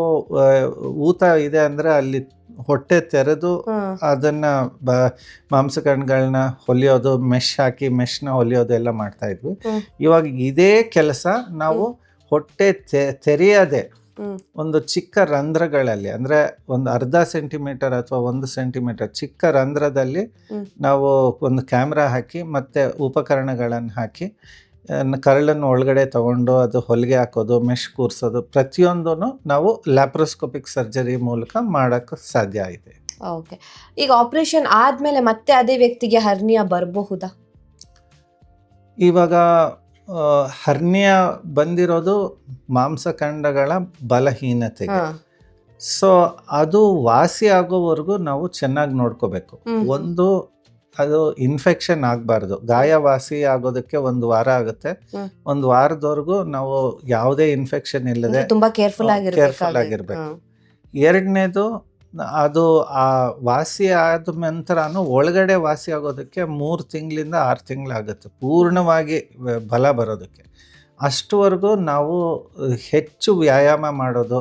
ಊತ ಇದೆ ಅಂದರೆ ಅಲ್ಲಿ ಹೊಟ್ಟೆ ತೆರೆದು ಅದನ್ನ ಮಾಂಸಖಂಡಗಳನ್ನ ಹೊಲಿಯೋದು ಮೆಶ್ ಹಾಕಿ ಮೆಶ್ನ ಹೊಲಿಯೋದು ಎಲ್ಲ ಮಾಡ್ತಾ ಇದ್ವಿ. ಇವಾಗ ಇದೇ ಕೆಲಸ ನಾವು ಹೊಟ್ಟೆ ತೆ ತೆರೆಯದೆ ಒಂದು ಚಿಕ್ಕ ರಂಧ್ರಗಳಲ್ಲಿ ಅಂದ್ರೆ ಒಂದು ಅರ್ಧ ಸೆಂಟಿಮೀಟರ್ ಅಥವಾ ಒಂದು ಸೆಂಟಿಮೀಟರ್ ಚಿಕ್ಕ ರಂಧ್ರದಲ್ಲಿ ನಾವು ಒಂದು ಕ್ಯಾಮ್ರಾ ಹಾಕಿ ಮತ್ತೆ ಉಪಕರಣಗಳನ್ನು ಹಾಕಿ ಕರಳನ್ನು ಒಳಗಡೆ ತಗೊಂಡು ಅದು ಹೊಲಿಗೆ ಹಾಕೋದು ಮೆಶ್ ಕೂರಿಸೋದು ಪ್ರತಿಯೊಂದೂ ನಾವು ಲ್ಯಾಪ್ರೋಸ್ಕೋಪಿಕ್ ಸರ್ಜರಿ ಮೂಲಕ ಮಾಡೋಕ್ಕೆ ಸಾಧ್ಯ ಇದೆ. ಓಕೆ. ಈಗ ಆಪರೇಷನ್ ಆದಮೇಲೆ ಮತ್ತೆ ಅದೇ ವ್ಯಕ್ತಿಗೆ ಹರ್ನಿಯಾ ಬರಬಹುದಾ? ಇವಾಗ ಹರ್ನಿಯ ಬಂದಿರೋದು ಮಾಂಸಖಂಡಗಳ ಬಲಹೀನತೆ ಸೊ ಅದು ವಾಸಿ ಆಗೋವರೆಗೂ ನಾವು ಚೆನ್ನಾಗಿ ನೋಡ್ಕೋಬೇಕು. ಒಂದು ಅದು ಇನ್ಫೆಕ್ಷನ್ ಆಗಬಾರ್ದು. ಗಾಯ ವಾಸಿ ಆಗೋದಕ್ಕೆ ಒಂದು ವಾರ ಆಗುತ್ತೆ. ಒಂದು ವಾರದವರೆಗೂ ನಾವು ಯಾವುದೇ ಇನ್ಫೆಕ್ಷನ್ ಇಲ್ಲದೆ ತುಂಬಾ ಕೇರ್ಫುಲ್ ಕೇರ್ಫುಲ್ ಆಗಿರ್ಬೇಕು. ಎರಡನೇದು ಅದು ಆ ವಾಸಿ ಆದ ನಂತರನು ಒಳಗಡೆ ವಾಸಿ ಆಗೋದಕ್ಕೆ ಮೂರು ತಿಂಗಳಿಂದ ಆರು ತಿಂಗಳಾಗುತ್ತೆ. ಪೂರ್ಣವಾಗಿ ಬಲ ಬರೋದಕ್ಕೆ. ಅಷ್ಟುವರೆಗೂ ನಾವು ಹೆಚ್ಚು ವ್ಯಾಯಾಮ ಮಾಡೋದು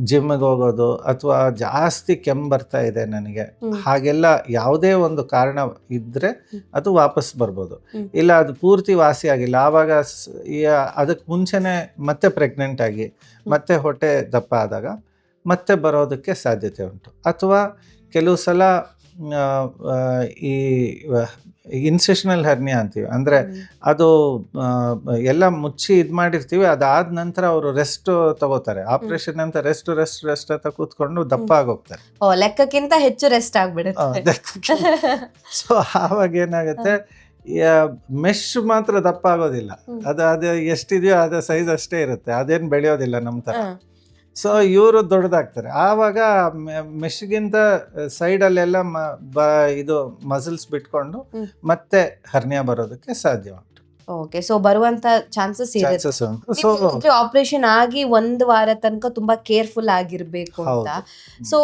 ಜಿಮ್ಗೆ ಹೋಗೋದು ಅಥವಾ ಜಾಸ್ತಿ ಕೆಮ್ಮು ಬರ್ತಾ ಇದೆ ನನಗೆ ಹಾಗೆಲ್ಲ ಯಾವುದೇ ಒಂದು ಕಾರಣ ಇದ್ದರೆ ಅದು ವಾಪಸ್ ಬರ್ಬೋದು. ಇಲ್ಲ ಅದು ಪೂರ್ತಿ ವಾಸಿ ಆಗಿಲ್ಲ. ಆವಾಗ ಅದಕ್ಕೆ ಮುಂಚೆನೇ ಮತ್ತೆ ಪ್ರೆಗ್ನೆಂಟ್ ಆಗಿ ಮತ್ತೆ ಹೊಟ್ಟೆ ದಪ್ಪ ಆದಾಗ ಮತ್ತೆ ಬರೋದಕ್ಕೆ ಸಾಧ್ಯತೆ ಉಂಟು. ಅಥವಾ ಕೆಲವು ಸಲ ಈ ಇನ್ಸೆಷನಲ್ ಹರ್ನಿ ಅಂತೀವಿ. ಅಂದರೆ ಅದು ಎಲ್ಲ ಮುಚ್ಚಿ ಇದು ಮಾಡಿರ್ತೀವಿ ಅದಾದ ನಂತರ ಅವರು ರೆಸ್ಟ್ ತಗೋತಾರೆ. ಆಪರೇಷನ್ ಅಂತ ರೆಸ್ಟ್ ರೆಸ್ಟ್ ರೆಸ್ಟ್ ಅಂತ ಕೂತ್ಕೊಂಡು ದಪ್ಪ ಆಗೋಗ್ತಾರೆ. ಲೆಕ್ಕಕ್ಕಿಂತ ಹೆಚ್ಚು ರೆಸ್ಟ್ ಆಗ್ಬಿಡುತ್ತೆ. ಸೊ ಆವಾಗ ಏನಾಗುತ್ತೆ ಮೆಶ್ ಮಾತ್ರ ದಪ್ಪ ಆಗೋದಿಲ್ಲ. ಅದು ಅದು ಎಷ್ಟಿದೆಯೋ ಅದ ಸೈಜ್ ಅಷ್ಟೇ ಇರುತ್ತೆ. ಅದೇನು ಬೆಳೆಯೋದಿಲ್ಲ ನಮ್ಮ ಥರ. ಸೊ ಇವರು ದೊಡ್ಡದಾಗ್ತಾರೆ. ಆವಾಗ ಮೆಶ್ಗಿಂತ ಸೈಡಲ್ಲೆಲ್ಲ ಮ ಬ ಇದು ಮಸಲ್ಸ್ ಬಿಟ್ಕೊಂಡು ಮತ್ತೆ ಹರ್ನಿಯಾ ಬರೋದಕ್ಕೆ ಸಾಧ್ಯ ಉಂಟು ಓಕೆ ಸೊ ಬರುವಂತ ಚಾನ್ಸಸ್ ಇದೆ. ಚಾನ್ಸಸ್ ಉಂಟು. ಸೊ ಆಪರೇಷನ್ ಆಗಿ ಒಂದು ವಾರ ತನಕ ತುಂಬಾ ಕೇರ್ಫುಲ್ ಆಗಿರ್ಬೇಕು ಅಂತ. ಸೊ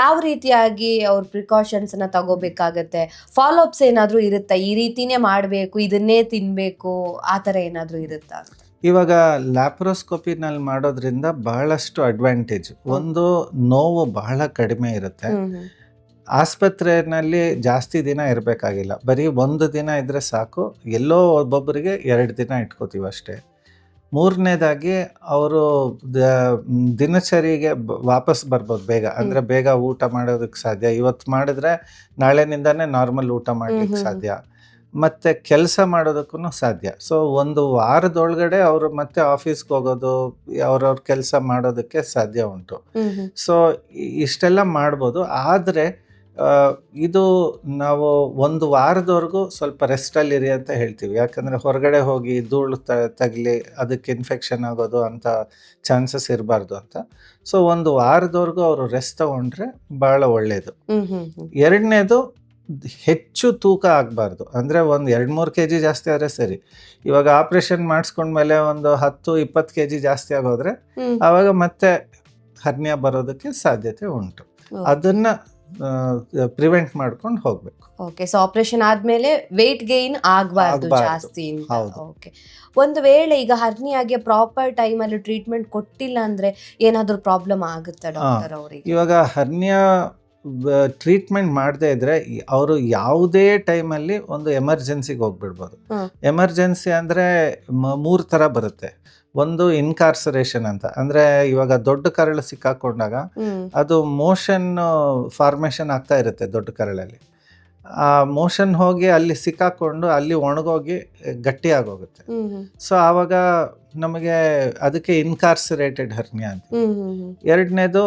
ಯಾವ ರೀತಿಯಾಗಿ ಅವ್ರ ಪ್ರಿಕಾಷನ್ಸ್ನ ತಗೋಬೇಕಾಗತ್ತೆ? ಫಾಲೋ ಅಪ್ಸ್ ಏನಾದ್ರೂ ಇರುತ್ತಾ? ಈ ರೀತಿನೇ ಮಾಡ್ಬೇಕು ಇದನ್ನೇ ತಿನ್ಬೇಕು ಆ ತರ ಏನಾದ್ರೂ ಇರುತ್ತಾ ಇವಾಗ ಲ್ಯಾಪ್ರೋಸ್ಕೋಪಿನಲ್ಲಿ ಮಾಡೋದ್ರಿಂದ ಬಹಳಷ್ಟು ಅಡ್ವಾಂಟೇಜ್ ಒಂದು ನೋವು ಬಹಳ ಕಡಿಮೆ ಇರುತ್ತೆ. ಆಸ್ಪತ್ರೆಯಲ್ಲಿ ಜಾಸ್ತಿ ದಿನ ಇರಬೇಕಾಗಿಲ್ಲ. ಬರೀ ಒಂದು ದಿನ ಇದ್ದರೆ ಸಾಕು. ಎಲ್ಲೋ ಒಬ್ಬೊಬ್ಬರಿಗೆ ಎರಡು ದಿನ ಇಟ್ಕೋತೀವಿ ಅಷ್ಟೇ. ಮೂರನೇದಾಗಿ ಅವರು ದಿನಚರಿಗೆ ವಾಪಸ್ ಬರ್ಬೋದು ಬೇಗ. ಅಂದರೆ ಬೇಗ ಊಟ ಮಾಡೋದಕ್ಕೆ ಸಾಧ್ಯ. ಇವತ್ತು ಮಾಡಿದ್ರೆ ನಾಳೆನಿಂದಾನೇ ನಾರ್ಮಲ್ ಊಟ ಮಾಡ್ಲಿಕ್ಕೆ. ಸಾಧ್ಯ. ಮತ್ತು ಕೆಲಸ ಮಾಡೋದಕ್ಕೂ ಸಾಧ್ಯ. ಸೊ ಒಂದು ವಾರದೊಳಗಡೆ ಅವರು ಮತ್ತೆ ಆಫೀಸ್ಗೆ ಹೋಗೋದು ಅವ್ರವ್ರ ಕೆಲಸ ಮಾಡೋದಕ್ಕೆ ಸಾಧ್ಯ ಉಂಟು. ಸೊ ಇಷ್ಟೆಲ್ಲ ಮಾಡ್ಬೋದು. ಆದರೆ ಇದು ನಾವು ಒಂದು ವಾರದವರೆಗೂ ಸ್ವಲ್ಪ ರೆಸ್ಟಲ್ಲಿರಿ ಅಂತ ಹೇಳ್ತೀವಿ. ಯಾಕಂದರೆ ಹೊರಗಡೆ ಹೋಗಿ ಧೂಳು ತ ತಗಲಿ ಅದಕ್ಕೆ ಇನ್ಫೆಕ್ಷನ್ ಆಗೋದು ಅಂತ ಚಾನ್ಸಸ್ ಇರಬಾರ್ದು ಅಂತ. ಸೊ ಒಂದು ವಾರದವರೆಗೂ ಅವರು ರೆಸ್ಟ್ ತಗೊಂಡ್ರೆ ಭಾಳ ಒಳ್ಳೆಯದು ಎರಡನೇದು ಹೆಚ್ಚು ತೂಕ ಆಗಬಾರ್ದು. ಅಂದರೆ ಒಂದು ಎರಡು ಮೂರು ಕೆ ಜಿ ಜಾಸ್ತಿ ಆದರೆ ಸರಿ. ಇವಾಗ ಆಪ್ರೇಷನ್ ಮಾಡಿಸ್ಕೊಂಡ್ಮೇಲೆ ಒಂದು ಹತ್ತು ಇಪ್ಪತ್ತು ಕೆ ಜಿ ಜಾಸ್ತಿ ಆಗೋದ್ರೆ ಆವಾಗ ಮತ್ತೆ ಹರ್ನಿಯ ಬರೋದಕ್ಕೆ ಸಾಧ್ಯತೆ ಉಂಟು. ಅದನ್ನು ಪ್ರಿವೆಂಟ್ ಮಾಡ್ಕೊಂಡು ಹೋಗ್ಬೇಕು. ಓಕೆ ಸೊ ಆಪರೇಷನ್ ಆದ್ಮೇಲೆ ವೆಯ್ಟ್ ಗೈನ್ ಆಗಬಾರ್ದು. ಜಾಸ್ತಿ ಓಕೆ ಒಂದು ವೇಳೆ ಈಗ ಹರ್ನಿಯಾಗೆ ಪ್ರಾಪರ್ ಟೈಮ್ ಅಲ್ಲಿ ಟ್ರೀಟ್ಮೆಂಟ್ ಕೊಟ್ಟಿಲ್ಲ ಅಂದ್ರೆ ಏನಾದ್ರೂ ಪ್ರಾಬ್ಲಮ್ ಆಗುತ್ತೆ ಡಾಕ್ಟರ್ ಅವರಿಗೆ? ಇವಾಗ ಹರ್ನಿಯ ಟ್ರೀಟ್ಮೆಂಟ್ ಮಾಡದೇ ಇದ್ರೆ ಅವರು ಯಾವುದೇ ಟೈಮಲ್ಲಿ ಒಂದು ಎಮರ್ಜೆನ್ಸಿಗೆ ಹೋಗ್ಬಿಡ್ಬೋದು. ಎಮರ್ಜೆನ್ಸಿ ಅಂದರೆ ಮೂರು ಥರ ಬರುತ್ತೆ. ಒಂದು ಇನ್ಕಾರ್ಸರೇಷನ್ ಅಂತ. ಅಂದರೆ ಇವಾಗ ದೊಡ್ಡ ಕರಳು ಸಿಕ್ಕಾಕೊಂಡಾಗ ಅದು ಮೋಷನ್ ಫಾರ್ಮೇಷನ್ ಆಗ್ತಾ ಇರುತ್ತೆ ದೊಡ್ಡ ಕರಳಲ್ಲಿ. ಆ ಮೋಷನ್ ಹೋಗಿ ಅಲ್ಲಿ ಸಿಕ್ಕಾಕೊಂಡು ಅಲ್ಲಿ ಒಣಗೋಗಿ ಗಟ್ಟಿ ಆಗೋಗುತ್ತೆ ಹ್ಮ್ ಹ್ಮ್. ಸೊ ಆವಾಗ ನಮಗೆ ಅದಕ್ಕೆ ಇನ್ಕಾರ್ಸರೇಟೆಡ್ ಹರ್ನಿಯಾ ಅಂತ. ಎರಡನೇದು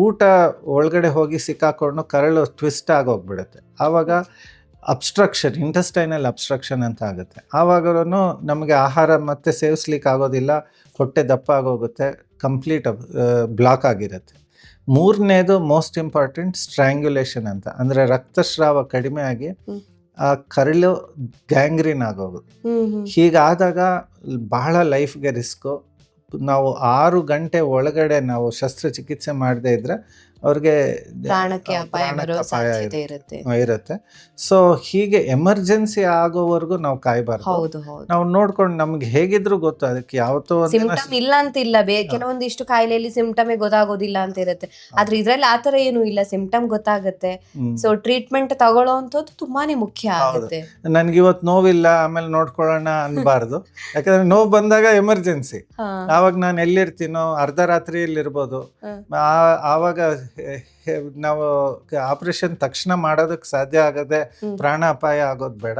ಊಟ ಒಳಗಡೆ ಹೋಗಿ ಸಿಕ್ಕಾಕೊಂಡು ಕರಳು ಟ್ವಿಸ್ಟ್ ಆಗೋಗ್ಬಿಡುತ್ತೆ. ಆವಾಗ ಅಬ್ಸ್ಟ್ರಕ್ಷನ್ ಇಂಟೆಸ್ಟೈನಲ್ ಅಬ್ಸ್ಟ್ರಕ್ಷನ್ ಅಂತ ಆಗುತ್ತೆ. ಆವಾಗಲೂ ನಮಗೆ ಆಹಾರ ಮತ್ತೆ ಸೇವಿಸ್ಲಿಕ್ಕೆ ಆಗೋದಿಲ್ಲ ಹೊಟ್ಟೆ ದಪ್ಪ ಆಗೋಗುತ್ತೆ ಕಂಪ್ಲೀಟ್ ಬ್ಲಾಕ್ ಆಗಿರುತ್ತೆ. ಮೂರನೇದು ಮೋಸ್ಟ್ ಇಂಪಾರ್ಟೆಂಟ್ ಸ್ಟ್ರ್ಯಾಂಗ್ಯುಲೇಷನ್ ಅಂತ. ಅಂದರೆ ರಕ್ತಸ್ರಾವ ಕಡಿಮೆ ಆಗಿ ಆ ಕರಳು ಗ್ಯಾಂಗ್ರೀನ್ ಹ್ಮ್ ಹೀಗಾದಾಗ ಬಹಳ ಲೈಫ್ಗೆ ರಿಸ್ಕು ನಾವು ಆರು ಗಂಟೆ ಒಳಗಡೆ ನಾವು ಶಸ್ತ್ರಚಿಕಿತ್ಸೆ ಮಾಡದೇ ಇದ್ರೆ ಅವ್ರಿಗೆ ಪ್ರಾಣಕ್ಕೆ ಅಪಾಯ ಬರೋ ಸಾಧ್ಯತೆ ಇರುತ್ತೆ. ಇರುತ್ತೆ. ಸೊ ಹೀಗೆ ಎಮರ್ಜೆನ್ಸಿ ಆಗೋವರೆಗೂ ನಾವು ಕಾಯ್ಬಾರ್ದು. ಹೌದು ಹೌದು. ನಾವು ನೋಡ್ಕೊಂಡು ನಮ್ಗೆ ಹೇಗಿದ್ರು ಗೊತ್ತು ಅದಕ್ಕೆ ಯಾವತ್ತೋ ಸಿಂಪ್ಟಮ್ ಇಲ್ಲ ಅಂತ ಇಲ್ಲ ಬೇ ಕೆಲವೊಂದಿಷ್ಟು ಕಾಯಿಲೆಯಲ್ಲಿ ಸಿಂಪ್ಟಮೇ ಗೊತ್ತಾಗೋದಿಲ್ಲ ಅಂತ ಇರುತ್ತೆ. ಆದ್ರೆ ಇದ್ರಲ್ಲಿ ಆತರ ಏನು ಇಲ್ಲ ಸಿಂಪ್ಟಮ್ ಗೊತ್ತಾಗುತ್ತೆ. ಸೊ ಟ್ರೀಟ್ಮೆಂಟ್ ತಗೊಳ್ಳೋ ಅಂತದ್ದು ತುಂಬಾನೇ ಮುಖ್ಯ. ಆಗುತ್ತೆ. ನನ್ಗೆ ಇವತ್ತು ನೋವಿಲ್ಲ ಆಮೇಲೆ ನೋಡ್ಕೊಳ್ಳೋಣ ಅನ್ಬಾರ್ದು. ಯಾಕಂದ್ರೆ ನೋವು ಬಂದಾಗ ಎಮರ್ಜೆನ್ಸಿ ಅವಾಗ ಆವಾಗ ನಾನು ಎಲ್ಲಿರ್ತೀನೋ ಅರ್ಧ ರಾತ್ರಿಯಲ್ಲಿ ಇರ್ಬೋದು ಆ- ಆವಾಗ ನಾವು ಆಪರೇಷನ್ ತಕ್ಷಣ ಮಾಡೋದಕ್ಕೆ ಸಾಧ್ಯ ಆಗದೆ. ಪ್ರಾಣ ಅಪಾಯ ಆಗೋದು ಬೇಡ.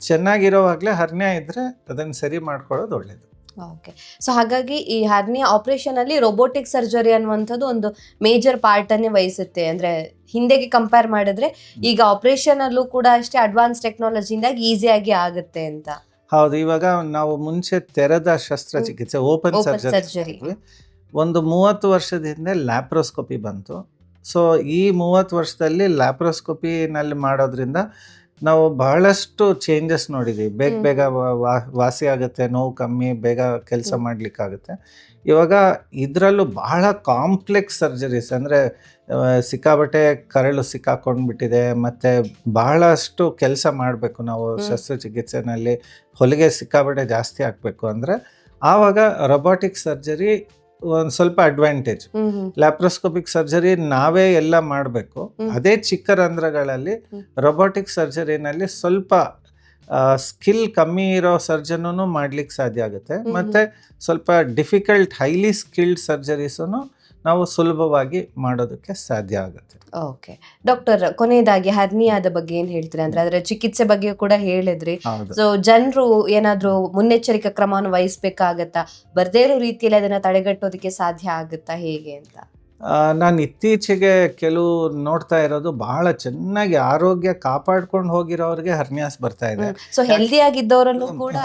ಚೆನ್ನಾಗಿರೋವಾಗಲೇ ಹರ್ನ್ಯ ಇದ್ರೆ ಅದನ್ನ ಸರಿ ಮಾಡ್ಕೊಳ್ಳೋದು ಒಳ್ಳೇದು. ಓಕೆ. ಸೊ ಹಾಗಾಗಿ ಈ ಹರ್ನಿಯಾ ಆಪರೇಷನ್ ಅಲ್ಲಿ ರೋಬೋಟಿಕ್ ಸರ್ಜರಿ ಅನ್ನುವಂಥದ್ದು ಒಂದು ಮೇಜರ್ ಪಾರ್ಟ್ ಅನ್ನೇ ವಹಿಸುತ್ತೆ. ಅಂದ್ರೆ ಹಿಂದೆಗೆ ಕಂಪೇರ್ ಮಾಡಿದ್ರೆ ಈಗ ಆಪರೇಷನ್ ಅಲ್ಲೂ ಕೂಡ ಅಷ್ಟೇ ಅಡ್ವಾನ್ಸ್ ಟೆಕ್ನಾಲಜಿಯಿಂದಾಗಿ ಈಸಿಯಾಗಿ ಆಗುತ್ತೆ ಅಂತ. ಹೌದು ಇವಾಗ ನಾವು ಮುಂಚೆ ತೆರೆದ ಶಸ್ತ್ರಚಿಕಿತ್ಸೆ ಓಪನ್ ಸರ್ಜರಿ. ಒಂದು ಮೂವತ್ತು ವರ್ಷದ ಹಿಂದೆ ಲ್ಯಾಪ್ರೋಸ್ಕೋಪಿ ಬಂತು. ಸೊ ಈ ಮೂವತ್ತು ವರ್ಷದಲ್ಲಿ ಲ್ಯಾಪ್ರೋಸ್ಕೋಪಿನಲ್ಲಿ ಮಾಡೋದ್ರಿಂದ ನಾವು ಬಹಳಷ್ಟು ಚೇಂಜಸ್ ನೋಡಿದ್ದೀವಿ ಬೇಗ ಬೇಗ ವಾಸಿ ಆಗುತ್ತೆ ನೋವು ಕಮ್ಮಿ ಬೇಗ ಕೆಲಸ. ಮಾಡಲಿಕ್ಕಾಗುತ್ತೆ. ಇವಾಗ ಇದರಲ್ಲೂ ಬಹಳ ಕಾಂಪ್ಲೆಕ್ಸ್ ಸರ್ಜರೀಸ್ ಅಂದರೆ ಸಿಕ್ಕಾಬಟ್ಟೆ ಕರಳು ಸಿಕ್ಕಾಕೊಂಡ್ಬಿಟ್ಟಿದೆ ಮತ್ತು ಬಹಳಷ್ಟು ಕೆಲಸ ಮಾಡಬೇಕು ನಾವು. ಶಸ್ತ್ರಚಿಕಿತ್ಸೆನಲ್ಲಿ. ಹೊಲಿಗೆ ಸಿಕ್ಕಾಬಟ್ಟೆ ಜಾಸ್ತಿ ಆಗಬೇಕು ಅಂದರೆ ಆವಾಗ ರೊಬಾಟಿಕ್ ಸರ್ಜರಿ ಒಂದು ಸ್ವಲ್ಪ ಅಡ್ವಾಂಟೇಜ್ ಲ್ಯಾಪ್ರೋಸ್ಕೋಪಿಕ್ ಸರ್ಜರಿ ನಾವೇ ಎಲ್ಲ ಮಾಡಬೇಕು. ಅದೇ ಚಿಕ್ಕ ರಂಧ್ರಗಳಲ್ಲಿ ರೊಬೋಟಿಕ್ ಸರ್ಜರಿನಲ್ಲಿ ಸ್ವಲ್ಪ ಸ್ಕಿಲ್ ಕಮ್ಮಿ ಇರೋ ಸರ್ಜನೂ ಮಾಡ್ಲಿಕ್ಕೆ ಸಾಧ್ಯ ಆಗುತ್ತೆ. ಮತ್ತೆ ಸ್ವಲ್ಪ ಡಿಫಿಕಲ್ಟ್ ಹೈಲಿ ಸ್ಕಿಲ್ಡ್ ಸರ್ಜರೀಸು ನಾವು ಸುಲಭವಾಗಿ ಮಾಡೋದಕ್ಕೆ ಸಾಧ್ಯ ಆಗುತ್ತೆ. ಓಕೆ. ಡಾಕ್ಟರ್ ಕೊನೆಯದಾಗಿ ಹರ್ನಿಯಾದ ಬಗ್ಗೆ ಏನ್ ಹೇಳ್ತೀರಾ? ಅಂದ್ರೆ ಅದರ ಚಿಕಿತ್ಸೆ ಬಗ್ಗೆ ಕೂಡ ಹೇಳಿದ್ರಿ. ಸೊ ಜನರು ಏನಾದ್ರೂ ಮುನ್ನೆಚ್ಚರಿಕೆ ಕ್ರಮವನ್ನು ವಹಿಸ್ಬೇಕಾಗತ್ತಾ? ಬರ್ದೇ ಇರೋ ರೀತಿಯಲ್ಲಿ ಅದನ್ನ ತಡೆಗಟ್ಟೋದಕ್ಕೆ ಸಾಧ್ಯ ಆಗುತ್ತಾ ಹೇಗೆ ಅಂತ? ನಾನು ಇತ್ತೀಚೆಗೆ ಕೆಲವು ನೋಡ್ತಾ ಇರೋದು ಬಹಳ ಚೆನ್ನಾಗಿ ಆರೋಗ್ಯ ಕಾಪಾಡ್ಕೊಂಡು ಹೋಗಿರೋರಿಗೆ ಹರ್ನಿಯಾಸ್ ಬರ್ತಾ ಇದೆ. ಸೊ ಹೆಲ್ದಿ ಆಗಿದ್ದವರಲ್ಲೂ ಕೂಡ.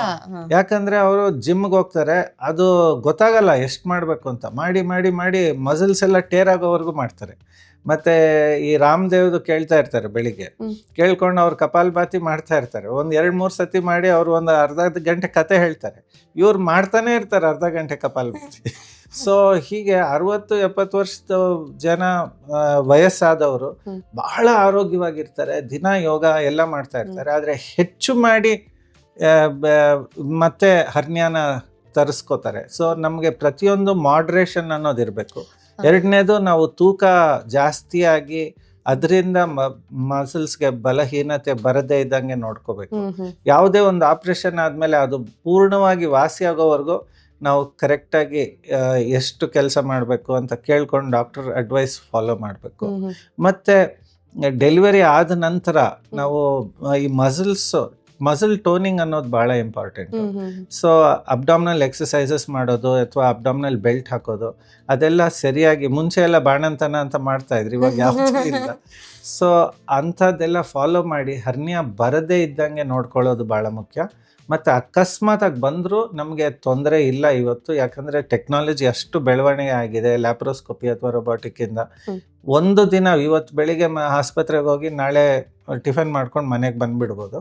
ಯಾಕಂದ್ರೆ ಅವರು ಜಿಮ್ಗೆ ಹೋಗ್ತಾರೆ ಅದು ಗೊತ್ತಾಗಲ್ಲ ಎಷ್ಟು ಮಾಡಬೇಕು ಅಂತ. ಮಾಡಿ ಮಾಡಿ ಮಾಡಿ ಮಸಲ್ಸ್ ಎಲ್ಲ ಟೇರ್ ಆಗೋವರೆಗೂ ಮಾಡ್ತಾರೆ. ಮತ್ತೆ ಈ ರಾಮದೇವ್ದು ಕೇಳ್ತಾ ಇರ್ತಾರೆ ಬೆಳಿಗ್ಗೆ. ಕೇಳ್ಕೊಂಡು ಅವ್ರು ಕಪಾಲ್ಭಾತಿ ಮಾಡ್ತಾ ಇರ್ತಾರೆ. ಒಂದು ಎರಡು ಮೂರು ಸತಿ ಮಾಡಿ ಅವ್ರು ಒಂದು ಅರ್ಧ ಗಂಟೆ ಕತೆ ಹೇಳ್ತಾರೆ. ಇವ್ರು ಮಾಡ್ತಾನೆ ಇರ್ತಾರೆ ಅರ್ಧ ಗಂಟೆ ಕಪಾಲ್ಭಾತಿ ಸೊ ಹೀಗೆ ಅರವತ್ತು ಎಪ್ಪತ್ತು ವರ್ಷದ ಜನ ವಯಸ್ಸಾದವರು. ಬಹಳ ಆರೋಗ್ಯವಾಗಿರ್ತಾರೆ ದಿನ ಯೋಗ ಎಲ್ಲ ಮಾಡ್ತಾ ಇರ್ತಾರೆ. ಆದರೆ ಹೆಚ್ಚು ಮಾಡಿ ಮತ್ತೆ ಹರ್ನ್ಯಾನ ತರಿಸ್ಕೋತಾರೆ. ಸೊ ನಮಗೆ ಪ್ರತಿಯೊಂದು ಮಾಡ್ರೇಷನ್ ಅನ್ನೋದು ಇರಬೇಕು. ಎರಡನೇದು ನಾವು ತೂಕ ಜಾಸ್ತಿಯಾಗಿ ಅದರಿಂದ ಮಸಲ್ಸ್ಗೆ ಬಲಹೀನತೆ ಬರದೇ ಇದ್ದಂಗೆ ನೋಡ್ಕೋಬೇಕು. ಯಾವುದೇ ಒಂದು ಆಪ್ರೇಷನ್ ಆದಮೇಲೆ ಅದು ಪೂರ್ಣವಾಗಿ ವಾಸಿ ಆಗೋವರೆಗೂ ನಾವು ಕರೆಕ್ಟಾಗಿ ಎಷ್ಟು ಕೆಲಸ ಮಾಡಬೇಕು ಅಂತ ಕೇಳ್ಕೊಂಡು ಡಾಕ್ಟರ್ ಅಡ್ವೈಸ್ ಫಾಲೋ ಮಾಡಬೇಕು. ಮತ್ತು ಡೆಲಿವರಿ ಆದ ನಂತರ ನಾವು ಈ ಮಸಲ್ಸ್ ಮಸಲ್ ಟೋನಿಂಗ್ ಅನ್ನೋದು ಬಹಳ ಇಂಪಾರ್ಟೆಂಟ್ ಸೊ ಅಬ್ಡಾಮ್ನಲ್ ಎಕ್ಸಸೈಸಸ್ ಮಾಡೋದು ಅಥವಾ ಅಬ್ಡಾಮಿನಲ್ ಬೆಲ್ಟ್ ಹಾಕೋದು ಅದೆಲ್ಲ ಸರಿಯಾಗಿ ಮುಂಚೆ ಎಲ್ಲ ಬಾಣಂತನ ಅಂತ ಮಾಡ್ತಾ ಇದ್ರಿ ಇವಾಗ ಯಾವುದೂ ಇಲ್ಲ. ಸೊ ಅಂಥದ್ದೆಲ್ಲ ಫಾಲೋ ಮಾಡಿ ಹರ್ನಿಯ ಬರದೇ ಇದ್ದಂಗೆ ನೋಡ್ಕೊಳ್ಳೋದು ಭಾಳ ಮುಖ್ಯ. ಮತ್ತು ಅಕಸ್ಮಾತಾಗಿ ಬಂದರೂ ನಮಗೆ ತೊಂದರೆ ಇಲ್ಲ ಇವತ್ತು ಯಾಕಂದರೆ ಟೆಕ್ನಾಲಜಿ ಅಷ್ಟು ಬೆಳವಣಿಗೆ ಆಗಿದೆ ಲ್ಯಾಪ್ರೋಸ್ಕೋಪಿ ಅಥವಾ ರೊಬಾಟಿಕ್ಕಿಂದ. ಒಂದು ದಿನ ಇವತ್ತು ಬೆಳಿಗ್ಗೆ ಆಸ್ಪತ್ರೆಗೆ ಹೋಗಿ ನಾಳೆ ಟಿಫನ್ ಮಾಡ್ಕೊಂಡು ಮನೆಗೆ ಬಂದುಬಿಡ್ಬೋದು.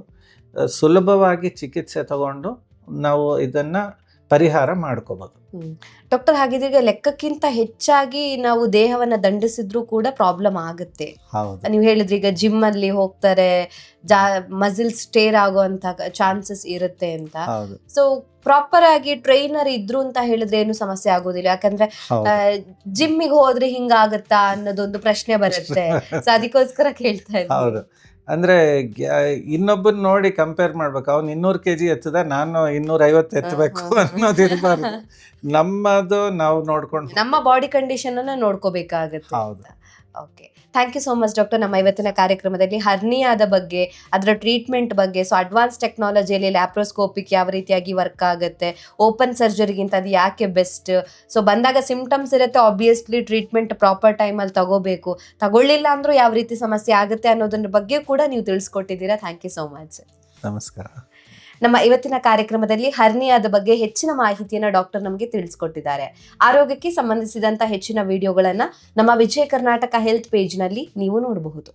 ಸುಲಭವಾಗಿ ಚಿಕಿತ್ಸೆ ತಗೊಂಡು ನಾವು ಇದನ್ನು ಪರಿಹಾರ ಮಾಡ್ಕೋಬೋದು. ಡಾಕ್ಟರ್ ಹಾಗಿದ್ರೆ ಲೆಕ್ಕಕ್ಕಿಂತ ಹೆಚ್ಚಾಗಿ ನಾವು ದೇಹವನ್ನ ದಂಡಿಸಿದ್ರು ಕೂಡ ಪ್ರಾಬ್ಲಮ್ ಆಗುತ್ತೆ. ನೀವು ಹೇಳಿದ್ರಿ ಈಗ ಜಿಮ್ ಅಲ್ಲಿ ಹೋಗ್ತಾರೆ ಜಾ ಮಸಿಲ್ ಸ್ಟೇರ್ ಆಗುವಂತ ಚಾನ್ಸಸ್ ಇರುತ್ತೆ ಅಂತ. ಸೊ ಪ್ರಾಪರ್ ಆಗಿ ಟ್ರೈನರ್ ಇದ್ರು ಅಂತ ಹೇಳಿದ್ರೆ ಏನು ಸಮಸ್ಯೆ ಆಗೋದಿಲ್ಲ. ಯಾಕಂದ್ರೆ ಜಿಮ್ಮಿಗೆ ಹೋದ್ರೆ ಹಿಂಗಾಗತ್ತಾ ಅನ್ನೋದೊಂದು ಪ್ರಶ್ನೆ ಬರುತ್ತೆ. ಸೊ ಅದಕ್ಕೋಸ್ಕರ ಕೇಳ್ತಾ ಇದ್ದೀನಿ ಅಂದ್ರೆ ಇನ್ನೊಬ್ಬನ ನೋಡಿ ಕಂಪೇರ್ ಮಾಡ್ಬೇಕು ಅವ್ನು ಇನ್ನೂರು ಕೆ ಜಿ ಎತ್ತದ ನಾನು ಇನ್ನೂರ ಐವತ್ತು ಎತ್ತಬೇಕು. ಅನ್ನೋದು ಇರಬಾರ್ದು ನಮ್ಮದು ನಾವು ನೋಡ್ಕೊಂಡು ನಮ್ಮ ಬಾಡಿ ಕಂಡೀಷನ್ ಅನ್ನ ನೋಡ್ಕೋಬೇಕಾಗತ್ತೆ ಹೌದು. Okay thank you so much doctor ನಮ್ಮ ಇವತ್ತಿನ ಕಾರ್ಯಕ್ರಮದಲ್ಲಿ ಹರ್ನಿಯಾದ ಬಗ್ಗೆ, ಅದರ ಟ್ರೀಟ್ಮೆಂಟ್ ಬಗ್ಗೆ ಸೊ ಅಡ್ವಾನ್ಸ್ ಟೆಕ್ನಾಲಜಿಯಲ್ಲಿ ಲ್ಯಾಪ್ರೋಸ್ಕೋಪಿಕ್ ಯಾವ ರೀತಿಯಾಗಿ ವರ್ಕ್ ಆಗುತ್ತೆ ಓಪನ್ ಸರ್ಜರಿಗಿಂತ ಅದು ಯಾಕೆ ಬೆಸ್ಟ್ ಸೊ ಬಂದಾಗ ಸಿಂಪ್ಟಮ್ಸ್ ಇರುತ್ತೆ ಆಬ್ವಿಯಸ್ಲಿ ಟ್ರೀಟ್ಮೆಂಟ್ ಪ್ರಾಪರ್ ಟೈಮಲ್ಲಿ ತಗೋಬೇಕು. ತಗೊಳ್ಳಿಲ್ಲ ಅಂದರೂ ಯಾವ ರೀತಿ ಸಮಸ್ಯೆ ಆಗುತ್ತೆ ಅನ್ನೋದ್ರ ಬಗ್ಗೆ ಕೂಡ ನೀವು ತಿಳಿಸ್ಕೊಟ್ಟಿದ್ದೀರಾ. ಥ್ಯಾಂಕ್ ಯು ಸೋ ಮಚ್ ನಮಸ್ಕಾರ. ನಮ್ಮ ಇವತ್ತಿನ ಕಾರ್ಯಕ್ರಮದಲ್ಲಿ ಹರ್ನಿಯಾದ ಬಗ್ಗೆ ಹೆಚ್ಚಿನ ಮಾಹಿತಿಯನ್ನ ಡಾಕ್ಟರ್ ನಮಗೆ ತಿಳಿಸ್ಕೊಟ್ಟಿದ್ದಾರೆ. ಆರೋಗ್ಯಕ್ಕೆ ಸಂಬಂಧಿಸಿದಂತ ಹೆಚ್ಚಿನ ವಿಡಿಯೋಗಳನ್ನ ನಮ್ಮ ವಿಜಯ ಕರ್ನಾಟಕ ಹೆಲ್ತ್ ಪೇಜ್ನಲ್ಲಿ ನೀವು ನೋಡಬಹುದು.